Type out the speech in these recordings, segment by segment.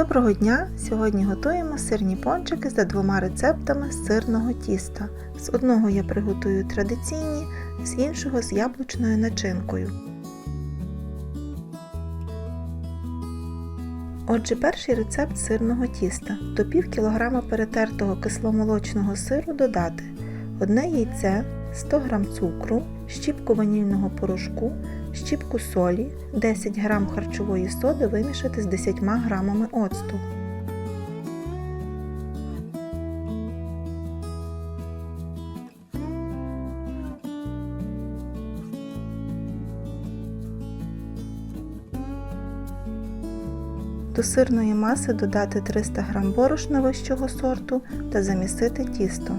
Доброго дня! Сьогодні готуємо сирні пончики за двома рецептами сирного тіста. З одного я приготую традиційні, з іншого з яблучною начинкою. Отже, перший рецепт сирного тіста. До пів кілограма перетертого кисломолочного сиру додати одне яйце, 100 г цукру, щіпку ванільного порошку, щіпку солі, 10 г харчової соди вимішати з 10 г оцту. До сирної маси додати 300 г борошна вищого сорту та замісити тісто.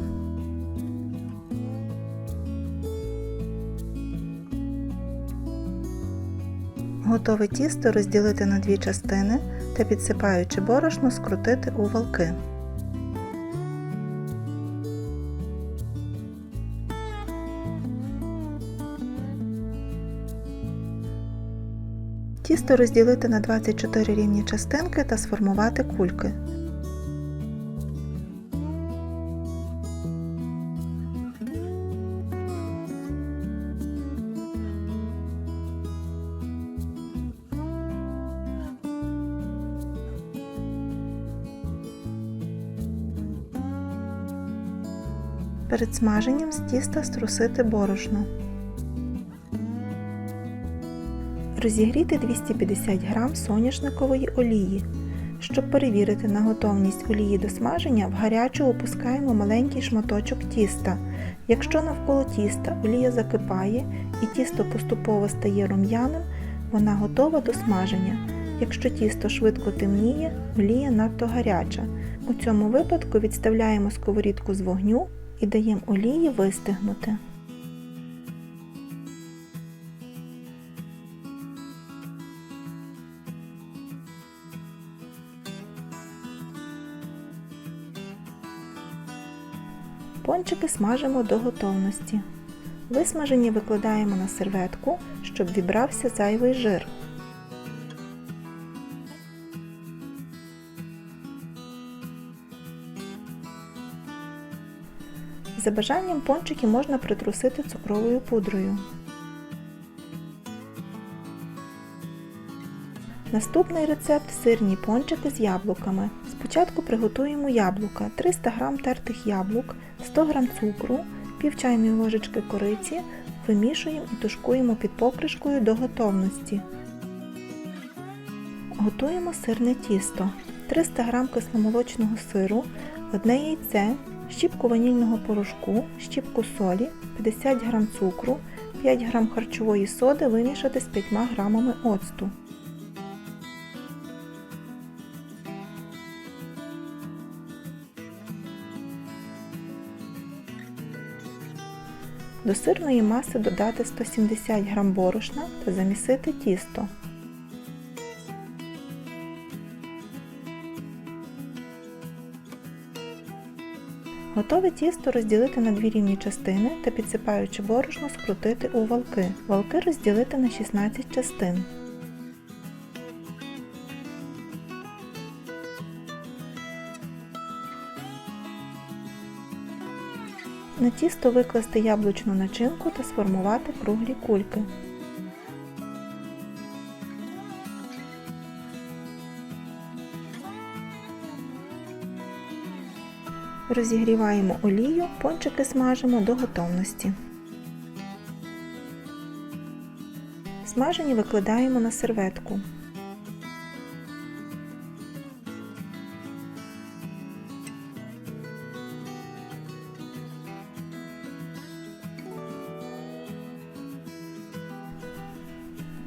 Готове тісто розділити на дві частини та підсипаючи борошно скрутити у валки. Тісто розділити на 24 рівні частинки та сформувати кульки. Перед смаженням з тіста струсити борошно. Розігріти 250 г соняшникової олії. Щоб перевірити на готовність олії до смаження, в гарячу опускаємо маленький шматочок тіста. Якщо навколо тіста олія закипає і тісто поступово стає рум'яним, вона готова до смаження. Якщо тісто швидко темніє, олія надто гаряча. У цьому випадку відставляємо сковорідку з вогню і даємо олії вистигнути. Пончики смажимо до готовності. Висмажені викладаємо на серветку, щоб вібрався зайвий жир. За бажанням пончики можна притрусити цукровою пудрою. Наступний рецепт сирні пончики з яблуками. Спочатку приготуємо яблука 300 г тертих яблук, 100 г цукру, пів чайної ложечки кориці, вимішуємо і тушкуємо під покришкою до готовності. Готуємо сирне тісто. 300 г кисломолочного сиру, одне яйце, щіпку ванільного порошку, щіпку солі, 50 г цукру, 5 г харчової соди вимішати з 5 г оцту. До сирної маси додати 170 г борошна та замісити тісто. Готове тісто розділити на дві рівні частини та підсипаючи борошно скрутити у валки. Валки розділити на 16 частин. На тісто викласти яблучну начинку та сформувати круглі кульки. Розігріваємо олію, пончики смажимо до готовності. Смажені викладаємо на серветку.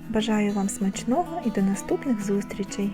Бажаю вам смачного і до наступних зустрічей!